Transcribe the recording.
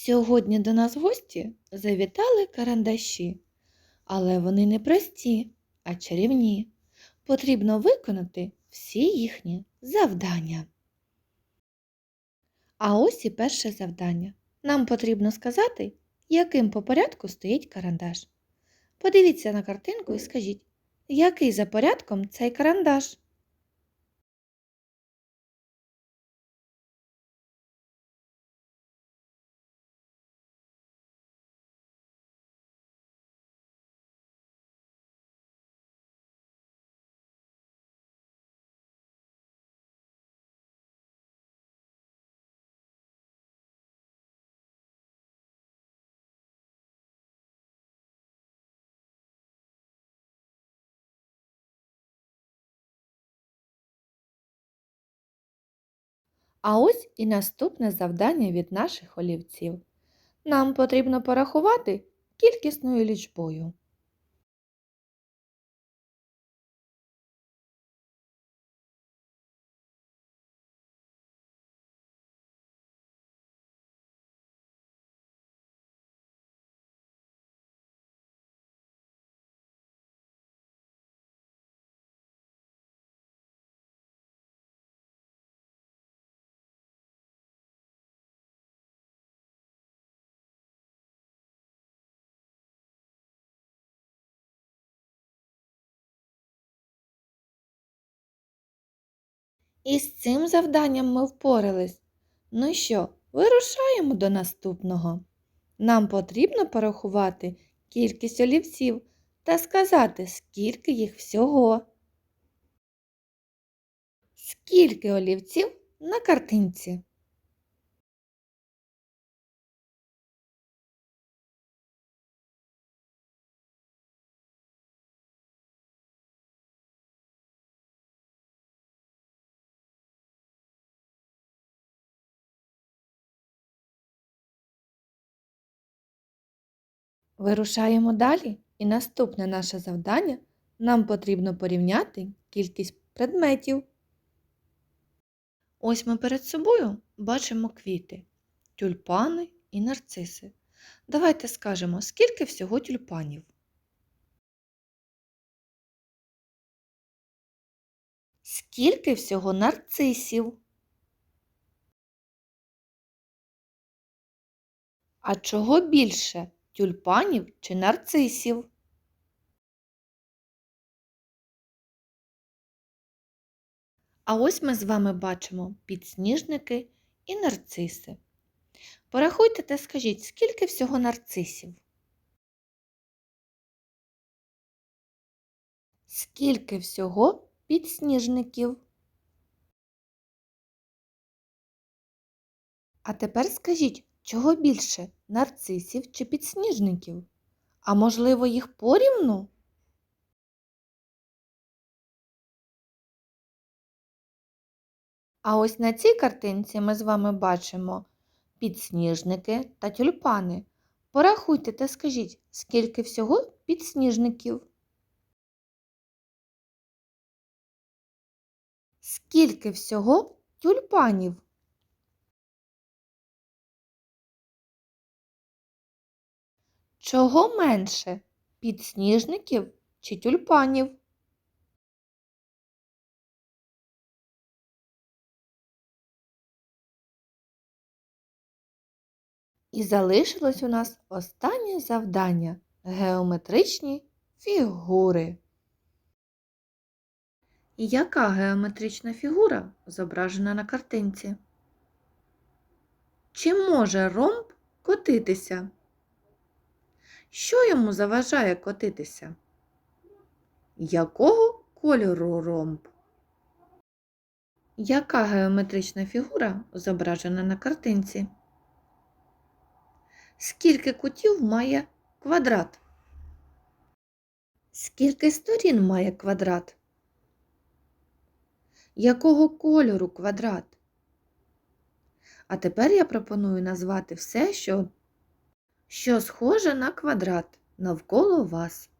Сьогодні до нас в гості завітали карандаші, але вони не прості, а чарівні. Потрібно виконати всі їхні завдання. А ось і перше завдання. Нам потрібно сказати, яким по порядку стоїть карандаш. Подивіться на картинку і скажіть, який за порядком цей карандаш? А ось і наступне завдання від наших олівців. Нам потрібно порахувати кількісною лічбою. І з цим завданням ми впорались. Ну що, вирушаємо до наступного. Нам потрібно порахувати кількість олівців та сказати, скільки їх всього. Скільки олівців на картинці? Вирушаємо далі, і наступне наше завдання нам потрібно порівняти кількість предметів. Ось ми перед собою бачимо квіти, тюльпани і нарциси. Давайте скажемо, скільки всього тюльпанів. Скільки всього нарцисів? А чого більше тюльпанів чи нарцисів? А ось ми з вами бачимо підсніжники і нарциси. Порахуйте та скажіть, скільки всього нарцисів? Скільки всього підсніжників? А тепер скажіть, чого більше нарцисів чи підсніжників? А можливо, їх порівну? А ось на цій картинці ми з вами бачимо підсніжники та тюльпани. Порахуйте та скажіть, скільки всього підсніжників? Скільки всього тюльпанів? Чого менше підсніжників чи тюльпанів? І залишилось у нас останнє завдання геометричні фігури. Яка геометрична фігура зображена на картинці? Чи може ромб котитися? Що йому заважає котитися? Якого кольору ромб? Яка геометрична фігура зображена на картинці? Скільки кутів має квадрат? Скільки сторін має квадрат? Якого кольору квадрат? А тепер я пропоную назвати все, що що схоже на квадрат навколо вас.